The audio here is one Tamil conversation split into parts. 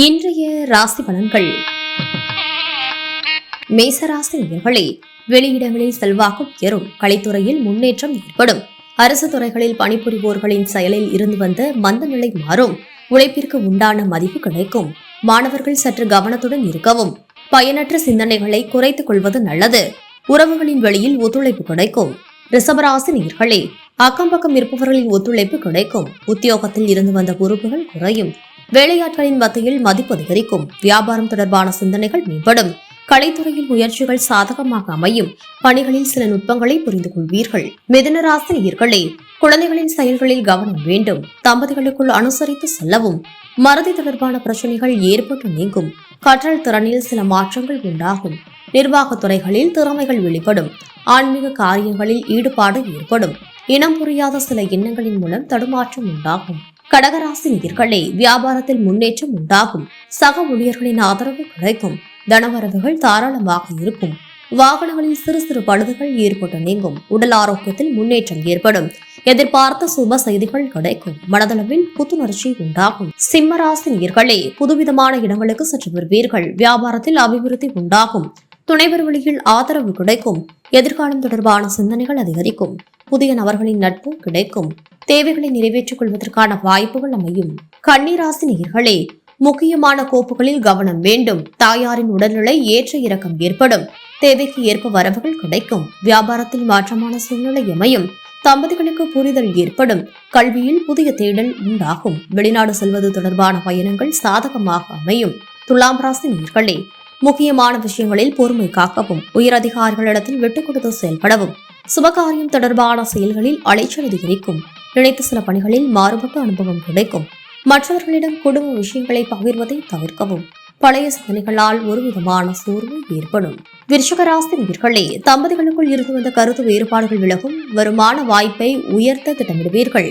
இன்றைய ராசி பலன்கள். மேசராசி நேர்களே வெளியிடங்களில் செல்வாக்கு உயரும். கலைத்துறையில் முன்னேற்றம் ஏற்படும். அரசு துறைகளில் பணிபுரிவோர்களின் செயலில் இருந்து வந்த மந்த நிலை மாறும். உழைப்பிற்கு உண்டான மதிப்பு கிடைக்கும். மாணவர்கள் சற்று கவனத்துடன் இருக்கவும். பயனற்ற சிந்தனைகளை குறைத்துக் கொள்வது நல்லது. உறவுகளின் வெளியில் ஒத்துழைப்பு கிடைக்கும். ரிசபராசி நேர்களே அக்கம் பக்கம் இருப்பவர்களின் ஒத்துழைப்பு கிடைக்கும். உத்தியோகத்தில் இருந்து வந்த பொறுப்புகள் குறையும். வேலையாட்களின் மத்தியில் மதிப்பு அதிகரிக்கும். வியாபாரம் தொடர்பான சிந்தனைகள் மேம்படும். கலைத்துறையில் முயற்சிகள் சாதகமாக அமையும். பணிகளில் சில நுட்பங்களை புரிந்து கொள்வீர்கள். மிதுன குழந்தைகளின் செயல்களில் கவனம் வேண்டும். தம்பதிகளுக்குள் அனுசரித்து செல்லவும். மறதி தொடர்பான பிரச்சனைகள் ஏற்பட்டு நீங்கும். கற்றல் திறனில் சில மாற்றங்கள் உண்டாகும். நிர்வாகத் துறைகளில் திறமைகள் வெளிப்படும். ஆன்மீக காரியங்களில் ஈடுபாடு ஏற்படும். இனம் புரியாத சில எண்ணங்களின் மூலம் தடுமாற்றம் உண்டாகும். கடகராசி நேர்களே வியாபாரத்தில் முன்னேற்றம் உண்டாகும். சக ஊழியர்களின் ஆதரவு கிடைக்கும். தனவரவுகள் தாராளமாக இருக்கும். வாகனங்களில் சிறு சிறு பழுதுகள் ஏற்பட்டு நீங்கும். உடல் ஆரோக்கியத்தில் முன்னேற்றம் ஏற்படும். எதிர்பார்த்த சுப செய்திகள் கிடைக்கும். மனதளவில் புத்துணர்ச்சி உண்டாகும். சிம்மராசி நேர்களே புதுவிதமான இடங்களுக்கு சற்று வருவீர்கள். வியாபாரத்தில் அபிவிருத்தி உண்டாகும். துணைவர் வழியில் ஆதரவு கிடைக்கும். எதிர்காலம் தொடர்பான சிந்தனைகள் அதிகரிக்கும். புதிய நபர்களின் நட்பு கிடைக்கும். தேவைகளை நிறைவேற்றிக் கொள்வதற்கான வாய்ப்புகள் அமையும். கன்னிராசி நேயர்களே முக்கியமான கோப்புகளில் கவனம் வேண்டும். தாயாரின் உடல்நிலை ஏற்ற இறக்கம் ஏற்படும். தேவைக்கு ஏற்ப வரவுகள் கிடைக்கும். வியாபாரத்தில் மாற்றமான சூழ்நிலை அமையும். தம்பதிகளுக்கு புரிதல் ஏற்படும். கல்வியில் புதிய தேடல் உண்டாகும். வெளிநாடு செல்வது தொடர்பான பயணங்கள் சாதகமாக அமையும். துலாம் ராசி நேர்களே முக்கியமான விஷயங்களில் பொறுமை காக்கவும். உயரதிகாரிகளிடத்தில் விட்டுக் கொடுத்து செயல்படவும். சுபகாரியம் தொடர்பான செயல்களில் அலைச்சல் அதிகரிக்கும். நினைத்த சில பணிகளில் மாறுபட்ட அனுபவம் கிடைக்கும். மற்றவர்களிடம் குடும்ப விஷயங்களை பகிர்வதை தவிர்க்கவும். பழைய சிந்தனைகளால் ஒரு விதமான சோர்வு ஏற்படும். விருஷகராசி நேயர்களே தம்பதிகளுக்குள் இருந்து வந்த கருத்து வேறுபாடுகள் விலகும். வருமான வாய்ப்பை உயர்த்த திட்டமிடுவீர்கள்.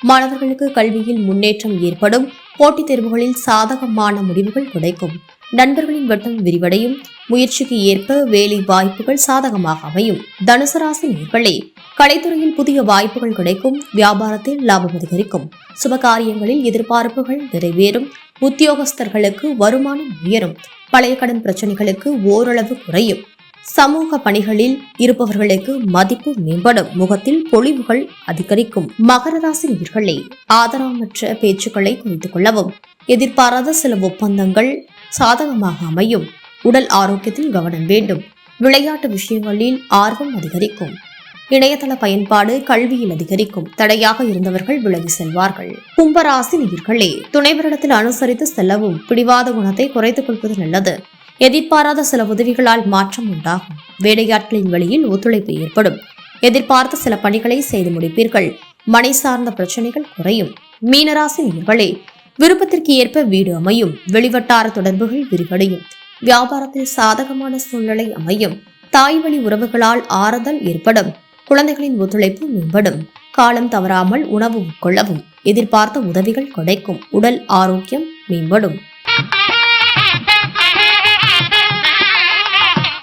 மாணவர்களுக்கு கல்வியில் முன்னேற்றம் ஏற்படும். போட்டித் தேர்வுகளில் சாதகமான முடிவுகள் கிடைக்கும். நண்பர்களின் வட்டம் விரிவடையும். முயற்சிக்கு ஏற்ப வேலை வாய்ப்புகள் சாதகமாக அமையும். தனுசு ராசி கலைத்துறையில் புதிய வாய்ப்புகள் கிடைக்கும். வியாபாரத்தில் லாபம் அதிகரிக்கும். சுபகாரியங்களில் எதிர்பார்ப்புகள் நிறைவேறும். உத்தியோகஸ்தர்களுக்கு வருமானம் உயரும். பழைய கடன் பிரச்சனைகளுக்கு ஓரளவு குறையும். சமூக பணிகளில் இருப்பவர்களுக்கு மதிப்பு மேம்படும். முகத்தில் பொழிவுகள் அதிகரிக்கும். மகர ராசி நேர்களே ஆதரவற்ற பேச்சுக்களை குறித்துக் கொள்ளவும் எதிர்பாராத சில ஒப்பந்தங்கள் சாதகமாக அமையும். உடல் ஆரோக்கியத்தில் கவனம் வேண்டும். விளையாட்டு விஷயங்களில் ஆர்வம் அதிகரிக்கும். இணையதள பயன்பாடு கல்வியில் அதிகரிக்கும். தடையாக இருந்தவர்கள் விலகி செல்வார்கள். கும்பராசி நேர்களே துணைவரிடத்தில் அனுசரித்து செல்லவும் பிடிவாத குணத்தை குறைத்துக் கொள்வது நல்லது. எதிர்பாராத சில உதவிகளால் மாற்றம் உண்டாகும். வேலையாட்களின் வழியில் ஒத்துழைப்பு ஏற்படும். எதிர்பார்த்த சில பணிகளை செய்து முடிப்பீர்கள். மனை சார்ந்த பிரச்சனைகள் குறையும். மீனராசி நேயர்களே விருப்பத்திற்கு ஏற்ப வீடு அமையும். வெளிவட்டார தொடர்புகள் விரிவடையும். வியாபாரத்தில் சாதகமான சூழ்நிலை அமையும். தாய் வழி உறவுகளால் ஆறுதல் ஏற்படும். குழந்தைகளின் ஒத்துழைப்பு மேம்படும். காலம் தவறாமல் உணவு உட்கொள்ளவும் எதிர்பார்த்த உதவிகள் கிடைக்கும். உடல் ஆரோக்கியம் மேம்படும்.